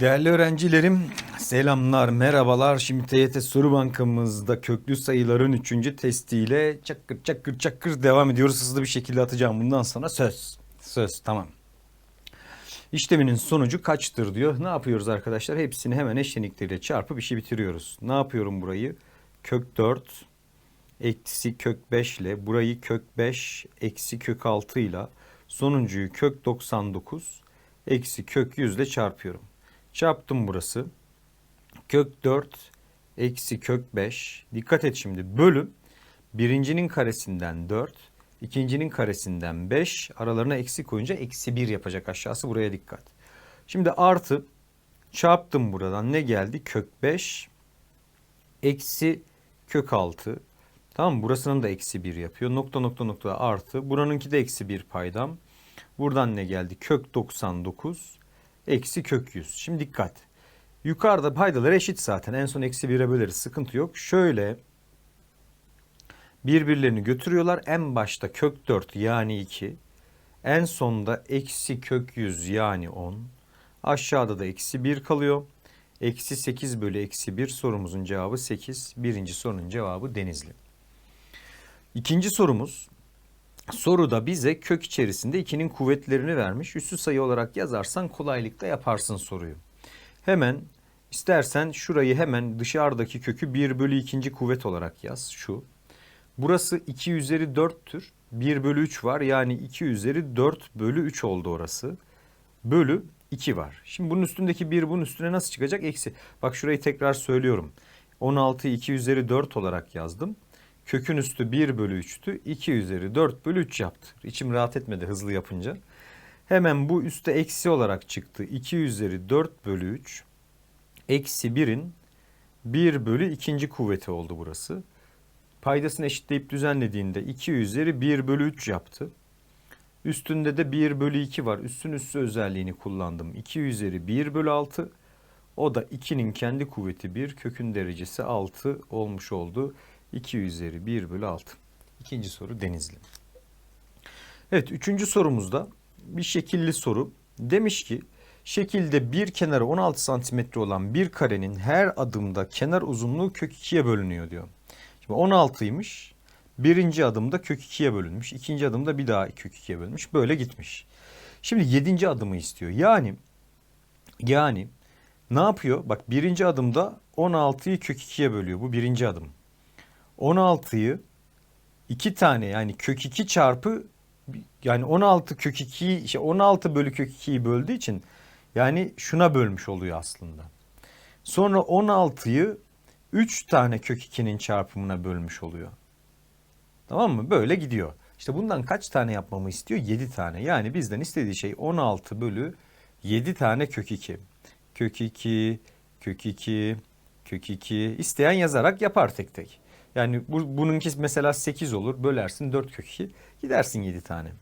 Değerli öğrencilerim, selamlar, merhabalar. Şimdi TYT Soru Bankamızda köklü sayıların 3. testiyle çakır çakır çakır devam ediyoruz. Hızlı bir şekilde atacağım bundan sonra söz. Söz, tamam. İşleminin sonucu kaçtır diyor. Ne yapıyoruz arkadaşlar? Hepsini hemen eşlenikleriyle çarpıp işi bitiriyoruz. Ne yapıyorum burayı? Kök 4 eksi kök 5 ile burayı kök 5 eksi kök 6 ile sonuncuyu kök 99 eksi kök 100 ile çarpıyorum. Çarptım burası. Kök 4 eksi kök 5. Dikkat et şimdi bölü birincinin karesinden 4, ikincinin karesinden 5 aralarına eksi koyunca eksi 1 yapacak aşağısı buraya dikkat. Şimdi artı çarptım buradan ne geldi? Kök 5 eksi kök 6. Tamam? Burasının da eksi 1 yapıyor. Nokta nokta nokta artı. Buranınki de eksi 1 paydam. Buradan ne geldi? Kök 99 eksi kök 100. Şimdi dikkat. Yukarıda paydalar eşit zaten. En son eksi 1'e böleriz. Sıkıntı yok. Şöyle birbirlerini götürüyorlar. En başta kök 4 yani 2. En sonda eksi kök 100 yani 10. Aşağıda da eksi 1 kalıyor. Eksi 8 bölü eksi 1 sorumuzun cevabı 8. Birinci sorunun cevabı Denizli. İkinci sorumuz. Soruda bize kök içerisinde 2'nin kuvvetlerini vermiş. Üssü sayı olarak yazarsan kolaylıkla yaparsın soruyu. Hemen istersen şurayı hemen dışarıdaki kökü 1 bölü 2. kuvvet olarak yaz. Şu. Burası 2 üzeri 4'tür. 1 bölü 3 var. Yani 2 üzeri 4 bölü 3 oldu orası. Bölü 2 var. Şimdi bunun üstündeki 1 bunun üstüne nasıl çıkacak? Eksi. Bak şurayı tekrar söylüyorum. 16'yı 2 üzeri 4 olarak yazdım. Kökün üstü 1 bölü 3'tü. 2 üzeri 4 bölü 3 yaptı. İçim rahat etmedi hızlı yapınca. Hemen bu üstte eksi olarak çıktı. 2 üzeri 4 bölü 3. Eksi 1'in 1 bölü 2. kuvveti oldu burası. Paydasını eşitleyip düzenlediğinde 2 üzeri 1 bölü 3 yaptı. Üstünde de 1 bölü 2 var. Üstün üssü özelliğini kullandım. 2 üzeri 1 bölü 6. O da 2'nin kendi kuvveti 1, kökün derecesi 6 olmuş oldu. 2 üzeri 1 bölü 6. İkinci soru Denizli. Evet üçüncü sorumuzda bir şekilli soru. Demiş ki şekilde bir kenarı 16 santimetre olan bir karenin her adımda kenar uzunluğu kök 2'ye bölünüyor diyor. Şimdi 16'ymış. Birinci adımda kök 2'ye bölünmüş. ikinci adımda bir daha kök 2'ye bölünmüş. Böyle gitmiş. Şimdi yedinci adımı istiyor. Yani yani ne yapıyor? Bak birinci adımda 16'yı kök 2'ye bölüyor. Bu birinci adım. 16'yı 2 tane yani kök 2 çarpı yani 16 kök 2'yi işte 16 bölü kök 2'yi böldüğü için yani şuna bölmüş oluyor aslında. Sonra 16'yı 3 tane kök 2'nin çarpımına bölmüş oluyor. Tamam mı? Böyle gidiyor. İşte bundan kaç tane yapmamı istiyor? 7 tane. Yani bizden istediği şey 16 bölü 7 tane kök 2. Kök 2, kök 2, kök 2. İsteyen yazarak yapar tek tek. Yani bu, bununki mesela 8 olur. Bölersin 4 kök 2. Gidersin 7 tane.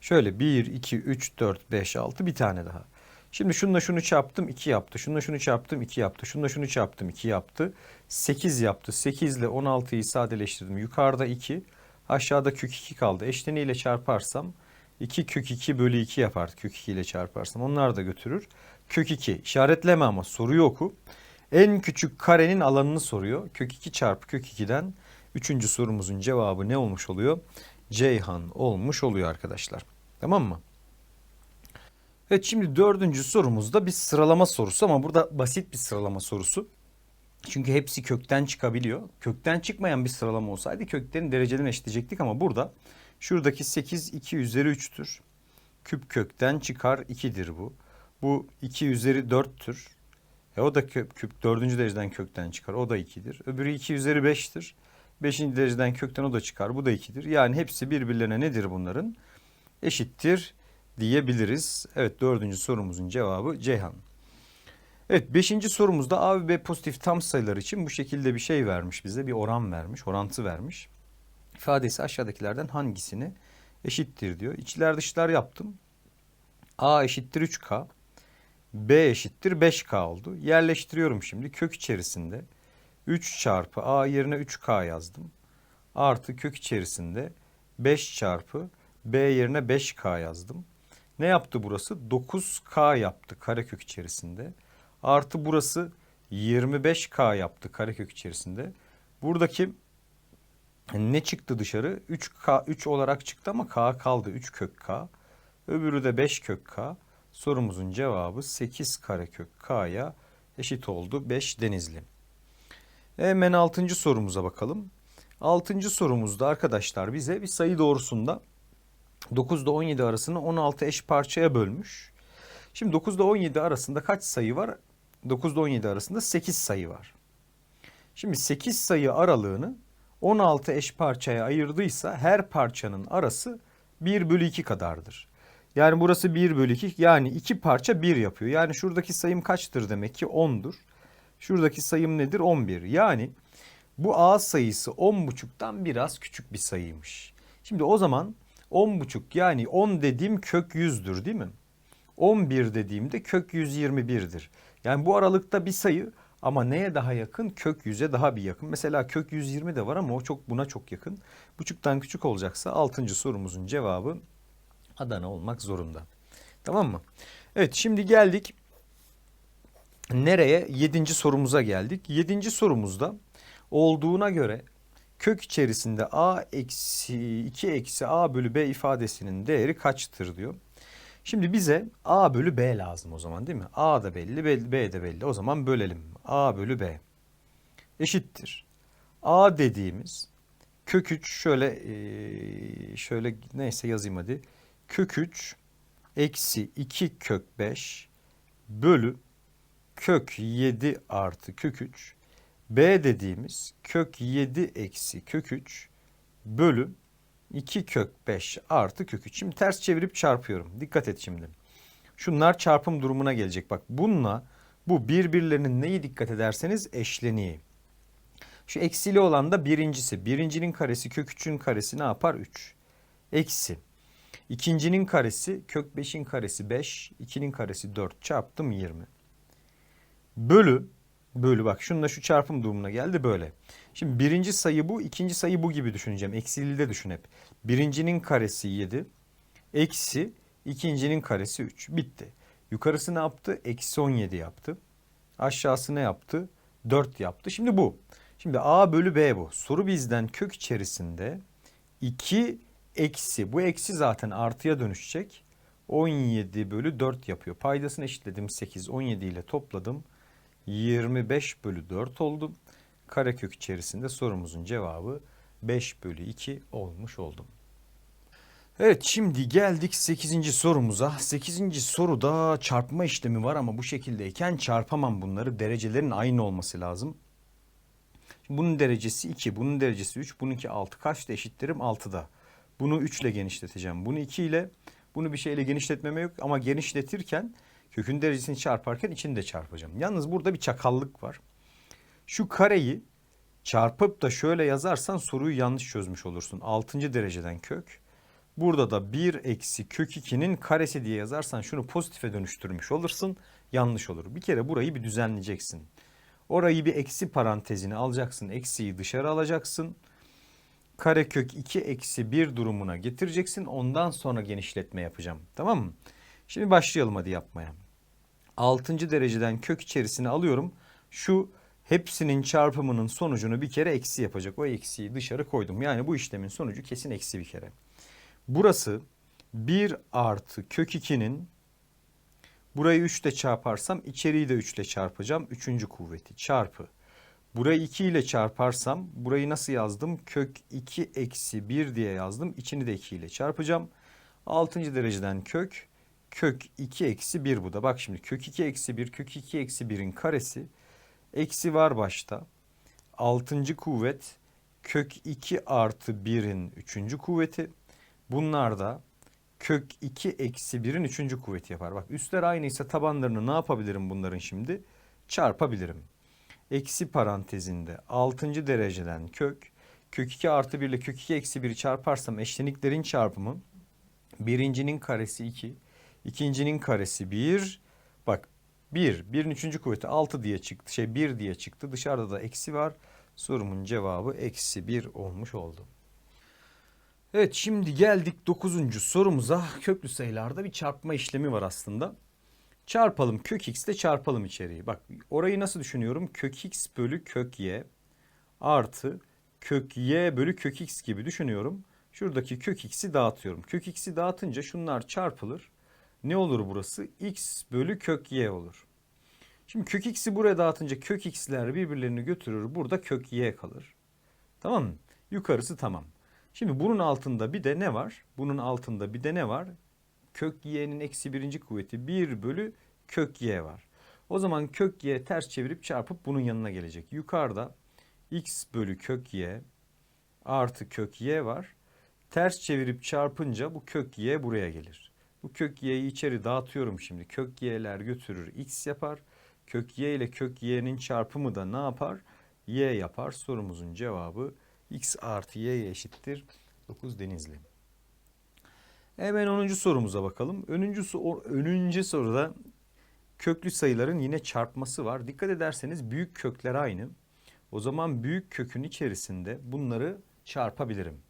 Şöyle 1, 2, 3, 4, 5, 6 bir tane daha. Şimdi şununla şunu çarptım 2 yaptı. Şununla şunu çarptım 2 yaptı. Şununla şunu çarptım 2 yaptı. 8 yaptı. 8 ile 16'yı sadeleştirdim. Yukarıda 2. Aşağıda kök 2 kaldı. Eşleniyle çarparsam 2 kök 2 bölü 2 yapar. Kök 2 ile çarparsam. Onlar da götürür. Kök 2. İşaretleme ama soruyu oku. En küçük karenin alanını soruyor. Kök 2 çarpı kök 2'den. Üçüncü sorumuzun cevabı ne olmuş oluyor? Ceyhan olmuş oluyor arkadaşlar. Tamam mı? Evet şimdi dördüncü sorumuzda bir sıralama sorusu ama burada basit bir sıralama sorusu. Çünkü hepsi kökten çıkabiliyor. Kökten çıkmayan bir sıralama olsaydı köklerin derecelerini eşitleyecektik ama burada şuradaki 8 2 üzeri 3'tür. Küp kökten çıkar 2'dir bu. Bu 2 üzeri 4'tür. E o da küp, küp 4. dereceden kökten çıkar. O da 2'dir. Öbürü 2 üzeri 5'tir. 5. dereceden kökten o da çıkar. Bu da 2'dir. Yani hepsi birbirlerine nedir bunların? Eşittir diyebiliriz. Evet dördüncü sorumuzun cevabı Ceyhan. Evet beşinci sorumuzda A ve B pozitif tam sayılar için bu şekilde bir şey vermiş bize. Bir oran vermiş, orantı vermiş. İfadesi aşağıdakilerden hangisini eşittir diyor. İçler dışlar yaptım. A eşittir 3K. B eşittir 5K oldu. Yerleştiriyorum şimdi kök içerisinde. 3 çarpı A yerine 3K yazdım. Artı kök içerisinde 5 çarpı B yerine 5K yazdım. Ne yaptı burası? 9K yaptı karekök içerisinde. Artı burası 25K yaptı karekök içerisinde. Buradaki ne çıktı dışarı? 3K 3 olarak çıktı ama K kaldı. 3 kök K. Öbürü de 5 kök K. Sorumuzun cevabı 8 karekök K'ya eşit oldu 5 denizli. Hemen 6. sorumuza bakalım. 6. sorumuzda arkadaşlar bize bir sayı doğrusunda 9 ile 17 arasını 16 eş parçaya bölmüş. Şimdi 9 ile 17 arasında kaç sayı var? 9 ile 17 arasında 8 sayı var. Şimdi 8 sayı aralığını 16 eş parçaya ayırdıysa her parçanın arası 1 bölü 2 kadardır. Yani burası 1 bölü 2 yani 2 parça 1 yapıyor. Yani şuradaki sayım kaçtır demek ki 10'dur. Şuradaki sayım nedir? 11. Yani bu A sayısı 10,5'tan biraz küçük bir sayıymış. Şimdi o zaman 10,5 yani 10 dediğim kök 100'dür değil mi? 11 dediğimde kök 121'dir. Yani bu aralıkta bir sayı ama neye daha yakın? Kök 100'e daha bir yakın. Mesela kök 120 de var ama o çok buna çok yakın. Buçuktan küçük olacaksa 6. sorumuzun cevabı Adana olmak zorunda. Tamam mı? Evet şimdi geldik nereye? 7. sorumuza geldik. 7. sorumuzda olduğuna göre kök içerisinde a eksi 2 eksi a bölü b ifadesinin değeri kaçtır diyor. Şimdi bize a bölü b lazım o zaman değil mi? a da belli b de belli. O zaman bölelim. a bölü b eşittir. a dediğimiz kök 3 şöyle şöyle neyse yazayım hadi. Kök 3 eksi 2 kök 5 bölü kök 7 artı kök 3 b dediğimiz kök 7 eksi kök 3 bölü 2 kök 5 artı kök 3. Şimdi ters çevirip çarpıyorum. Dikkat et şimdi. Şunlar çarpım durumuna gelecek. Bak bununla bu birbirlerinin neyi dikkat ederseniz eşleniği. Şu eksili olan da birincisi. Birincinin karesi kök 3'ün karesi ne yapar? 3. Eksi. İkincinin karesi kök 5'in karesi 5. 2'nin karesi 4 çarptım 20. Bölü bölü bak şununla şu çarpım durumuna geldi böyle. Şimdi birinci sayı bu, ikinci sayı bu gibi düşüneceğim. Eksili de düşün hep. Birincinin karesi 7, eksi ikincinin karesi 3. Bitti. Yukarısı ne yaptı? Eksi 17 yaptı. Aşağısı ne yaptı? 4 yaptı. Şimdi bu. Şimdi a bölü b bu. Soru bizden kök içerisinde 2 eksi. Bu eksi zaten artıya dönüşecek. 17 bölü 4 yapıyor. Paydasını eşitledim 8. 17 ile topladım. 25 bölü 4 oldu. Karekök içerisinde sorumuzun cevabı 5 bölü 2 olmuş oldum. Evet şimdi geldik 8. sorumuza. 8. soruda çarpma işlemi var ama bu şekildeyken çarpamam bunları. Derecelerin aynı olması lazım. Bunun derecesi 2, bunun derecesi 3, bununki 6. Kaçta eşitlerim? 6'da. Bunu 3 ile genişleteceğim. Bunu 2 ile, bunu bir şeyle genişletmeme yok ama genişletirken kökün derecesini çarparken içini de çarpacağım. Yalnız burada bir çakallık var. Şu kareyi çarpıp da şöyle yazarsan soruyu yanlış çözmüş olursun. 6. dereceden kök. Burada da 1 eksi kök 2'nin karesi diye yazarsan şunu pozitife dönüştürmüş olursun. Yanlış olur. Bir kere burayı bir düzenleyeceksin. Orayı bir eksi parantezini alacaksın. Eksiyi dışarı alacaksın. Karekök 2 eksi 1 durumuna getireceksin. Ondan sonra genişletme yapacağım. Tamam mı? Şimdi başlayalım hadi yapmaya. 6. dereceden kök içerisine alıyorum. Şu hepsinin çarpımının sonucunu bir kere eksi yapacak. O eksiyi dışarı koydum. Yani bu işlemin sonucu kesin eksi bir kere. Burası 1 artı kök 2'nin burayı 3 ile çarparsam içeriği de 3 ile çarpacağım. Üçüncü kuvveti çarpı. Burayı 2 ile çarparsam burayı nasıl yazdım? Kök 2 eksi 1 diye yazdım. İçini de 2 ile çarpacağım. 6. dereceden kök kök 2 eksi 1 bu da. Bak şimdi kök 2 eksi 1 kök 2 eksi 1'in karesi. Eksi var başta. 6. kuvvet kök 2 artı 1'in 3. kuvveti. Bunlar da kök 2 eksi 1'in 3. kuvveti yapar. Bak üstler aynıysa tabanlarını ne yapabilirim bunların şimdi? Çarpabilirim. Eksi parantezinde 6. dereceden kök. Kök 2 artı 1 ile kök 2 eksi 1'i çarparsam eşleniklerin çarpımı. Birincinin karesi 2. İkincinin karesi 1. Bak 1. 1'in 3. kuvveti 6 diye çıktı. Şey 1 diye çıktı. Dışarıda da eksi var. Sorumun cevabı eksi 1 olmuş oldu. Evet şimdi geldik 9. sorumuza. Köklü sayılarda bir çarpma işlemi var aslında. Çarpalım kök x ile çarpalım içeriği. Bak orayı nasıl düşünüyorum? Kök x bölü kök y artı kök y bölü kök x gibi düşünüyorum. Şuradaki kök x'i dağıtıyorum. Kök x'i dağıtınca şunlar çarpılır. Ne olur burası? x bölü kök y olur. Şimdi kök x'i buraya dağıtınca kök x'ler birbirlerini götürür. Burada kök y kalır. Tamam mı? Yukarısı tamam. Şimdi bunun altında bir de ne var? Bunun altında bir de ne var? Kök y'nin eksi birinci kuvveti 1 bölü kök y var. O zaman kök y ters çevirip çarpıp bunun yanına gelecek. Yukarıda x bölü kök y artı kök y var. Ters çevirip çarpınca bu kök y buraya gelir. Bu kök y'yi içeri dağıtıyorum şimdi. Kök y'ler götürür x yapar. Kök y ile kök y'nin çarpımı da ne yapar? y yapar. Sorumuzun cevabı x artı y eşittir 9 denizli. Hemen 10. sorumuza bakalım. Önüncü, önüncü soruda köklü sayıların yine çarpması var. Dikkat ederseniz büyük kökler aynı. O zaman büyük kökün içerisinde bunları çarpabilirim.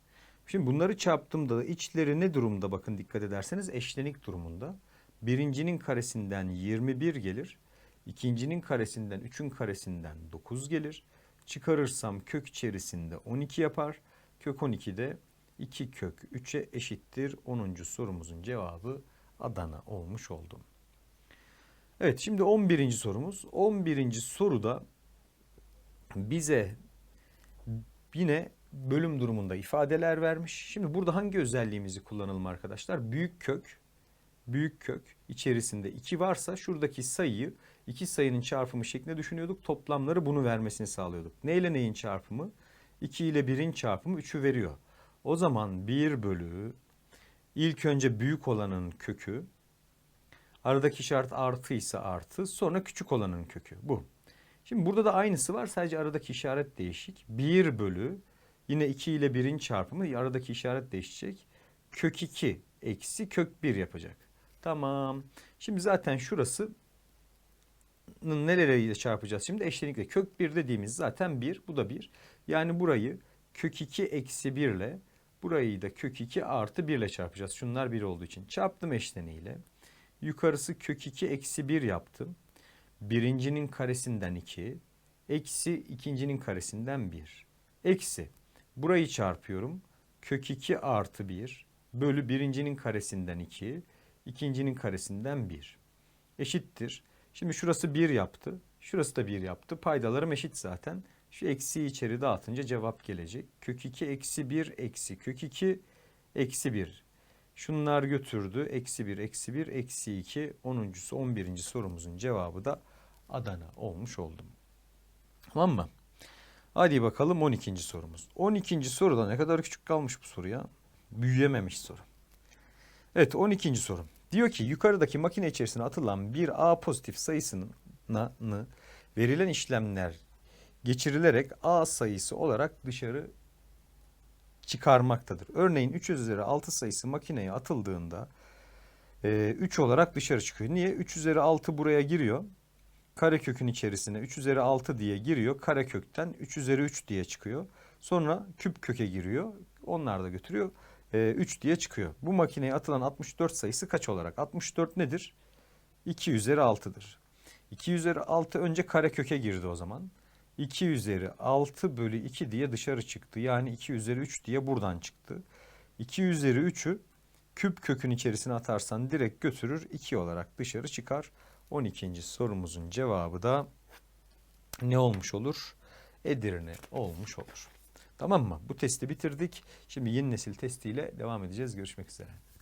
Şimdi bunları çarptığımda da içleri ne durumda bakın dikkat ederseniz eşlenik durumunda. Birincinin karesinden 21 gelir. İkincinin karesinden 3'ün karesinden 9 gelir. Çıkarırsam kök içerisinde 12 yapar. Kök 12 de 2 kök 3'e eşittir. 10. sorumuzun cevabı Adana olmuş oldu. Evet şimdi 11. sorumuz. 11. soruda bize yine bölüm durumunda ifadeler vermiş. Şimdi burada hangi özelliğimizi kullanalım arkadaşlar? Büyük kök, büyük kök içerisinde 2 varsa şuradaki sayıyı iki sayının çarpımı şeklinde düşünüyorduk. Toplamları bunu vermesini sağlıyorduk. Ne ile neyin çarpımı? 2 ile 1'in çarpımı 3'ü veriyor. O zaman 1 bölü ilk önce büyük olanın kökü aradaki işaret artıysa artı sonra küçük olanın kökü bu. Şimdi burada da aynısı var sadece aradaki işaret değişik. 1 bölü yine 2 ile 1'in çarpımı aradaki işaret değişecek. Kök 2 eksi kök 1 yapacak. Tamam. Şimdi zaten şurası nereleriyle çarpacağız şimdi? Eşlenikle. Kök 1 dediğimiz zaten 1. Bu da 1. Yani burayı kök 2 eksi 1 ile burayı da kök 2 artı 1 ile çarpacağız. Şunlar 1 olduğu için. Çarptım eşleniğiyle. Yukarısı kök 2 eksi 1 yaptım. Birincinin karesinden 2. Eksi ikincinin karesinden 1. Eksi. Burayı çarpıyorum. Kök 2 artı 1 bölü birincinin karesinden 2. ikincinin karesinden 1. Eşittir. Şimdi şurası 1 yaptı. Şurası da 1 yaptı. Paydalarım eşit zaten. Şu eksiyi içeri dağıtınca cevap gelecek. Kök 2 eksi 1 eksi kök 2 eksi 1. Şunlar götürdü. Eksi 1 eksi 1 eksi 2. 10. 11. sorumuzun cevabı da Adana olmuş oldum. Tamam mı? Hadi bakalım 12. sorumuz. 12. soruda ne kadar küçük kalmış bu soru ya. Büyüyememiş soru. Evet 12. sorum. Diyor ki yukarıdaki makine içerisine atılan bir A pozitif sayısının verilen işlemler geçirilerek A sayısı olarak dışarı çıkarmaktadır. Örneğin 3 üzeri 6 sayısı makineye atıldığında e, 3 olarak dışarı çıkıyor. Niye? 3 üzeri 6 buraya giriyor. Karekökün içerisine 3 üzeri 6 diye giriyor. Karekökten 3 üzeri 3 diye çıkıyor. Sonra küp köke giriyor. Onlar da götürüyor. 3 diye çıkıyor. Bu makineye atılan 64 sayısı kaç olarak? 64 nedir? 2 üzeri 6'dır. 2 üzeri 6 önce kareköke girdi o zaman. 2 üzeri 6 bölü 2 diye dışarı çıktı. Yani 2 üzeri 3 diye buradan çıktı. 2 üzeri 3'ü küp kökün içerisine atarsan direkt götürür 2 olarak dışarı çıkar. 12. sorumuzun cevabı da ne olmuş olur? Edirne olmuş olur. Tamam mı? Bu testi bitirdik. Şimdi yeni nesil testiyle devam edeceğiz. Görüşmek üzere.